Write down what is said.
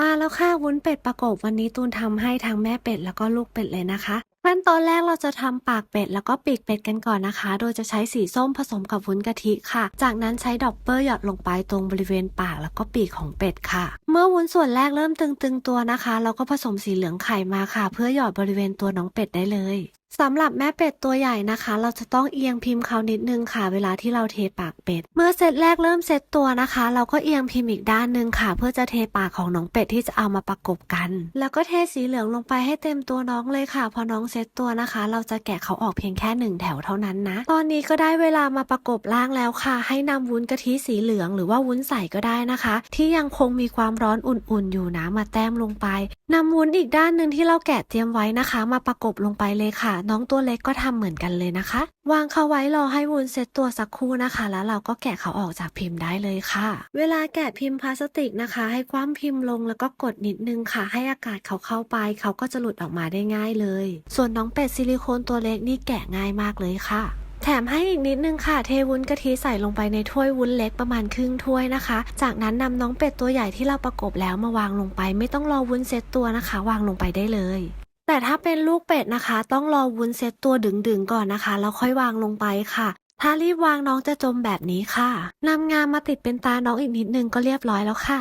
มาแล้วค่ะวุ้นเป็ดประกบวันนี้ตูนทำให้ทั้งแม่เป็ดแล้วก็ลูกเป็ดเลยนะคะขั้นตอนแรกเราจะทำปากเป็ดแล้วก็ปีกเป็ดกันก่อนนะคะ โดยจะใช้สีส้มผสมกับวุ้นกะทิค่ะ จากนั้นใช้ดอปเปอร์หยอดลงไปตรงบริเวณปากแล้วก็ปีกของเป็ดค่ะ เมื่อวุ้นส่วนแรกเริ่มตึงๆตัวนะคะ เราก็ผสมสีเหลืองไข่มาค่ะ เพื่อหยอดบริเวณตัวน้องเป็ดได้เลย สำหรับแม่เป็ดตัวใหญ่นะคะ เราจะต้องเอียงพิมพ์เขานิดนึงค่ะ เวลาที่เราเทปากเป็ด เมื่อเซตแรกเริ่มเซตตัวนะคะ เราก็เอียงพิมพ์อีกด้านหนึงค่ะ เพื่อจะเทปากของน้องเป็ดที่จะเอามาประกบกัน แล้วก็เทสีเหลืองลงไปให้เต็มตัวน้องเลยค่ะ พอน้องเซตตัวนะคะ เราจะแกะเขาออกเพียงแค่หนึ่งแถวเท่านั้นนะ ตอนนี้ก็ได้เวลามาประกบร่างแล้วค่ะ ให้นำวุ้นกะทิสีเหลืองหรือว่าวุ้นใสก็ได้นะคะ ที่ยังคงมีความร้อนอุ่นๆอยู่นะมาแต้มลงไปนำวุ้นอีกด้านหนึ่งที่เราแกะเตรียมไว้นะคะ มาประกบลงไปเลยค่ะน้องตัวเล็กก็ทำเหมือนกันเลยนะคะ วางเขาไว้รอให้วุ้นเซตตัวสักครู่นะคะ แล้วเราก็แกะเขาออกจากพิมพ์ได้เลยค่ะ เวลาแกะพิมพ์พลาสติกนะคะ ให้คว่ำพิมพ์ลงแล้วก็กดนิดนึงค่ะ ให้อากาศเขาเข้าไป เขาก็จะหลุดออกมาได้ง่ายเลย ส่วนน้องเป็ดซิลิโคนตัวเล็กนี่แกะง่ายมากเลยค่ะแถมให้อีกนิดนึงค่ะ เทวุ้นกะทิใส่ลงไปในถ้วยวุ้นเล็กประมาณครึ่งถ้วยนะคะ จากนั้นนำน้องเป็ดตัวใหญ่ที่เราประกบแล้วมาวางลงไป ไม่ต้องรอวุ้นเซตตัวนะคะ วางลงไปได้เลย แต่ถ้าเป็นลูกเป็ดนะคะ ต้องรอวุ้นเซตตัวดึงๆก่อนนะคะ แล้วค่อยวางลงไปค่ะ ถ้ารีบวางน้องจะจมแบบนี้ค่ะนำงามมาติดเป็นตาน้องอีกนิดนึงก็เรียบร้อยแล้วค่ะ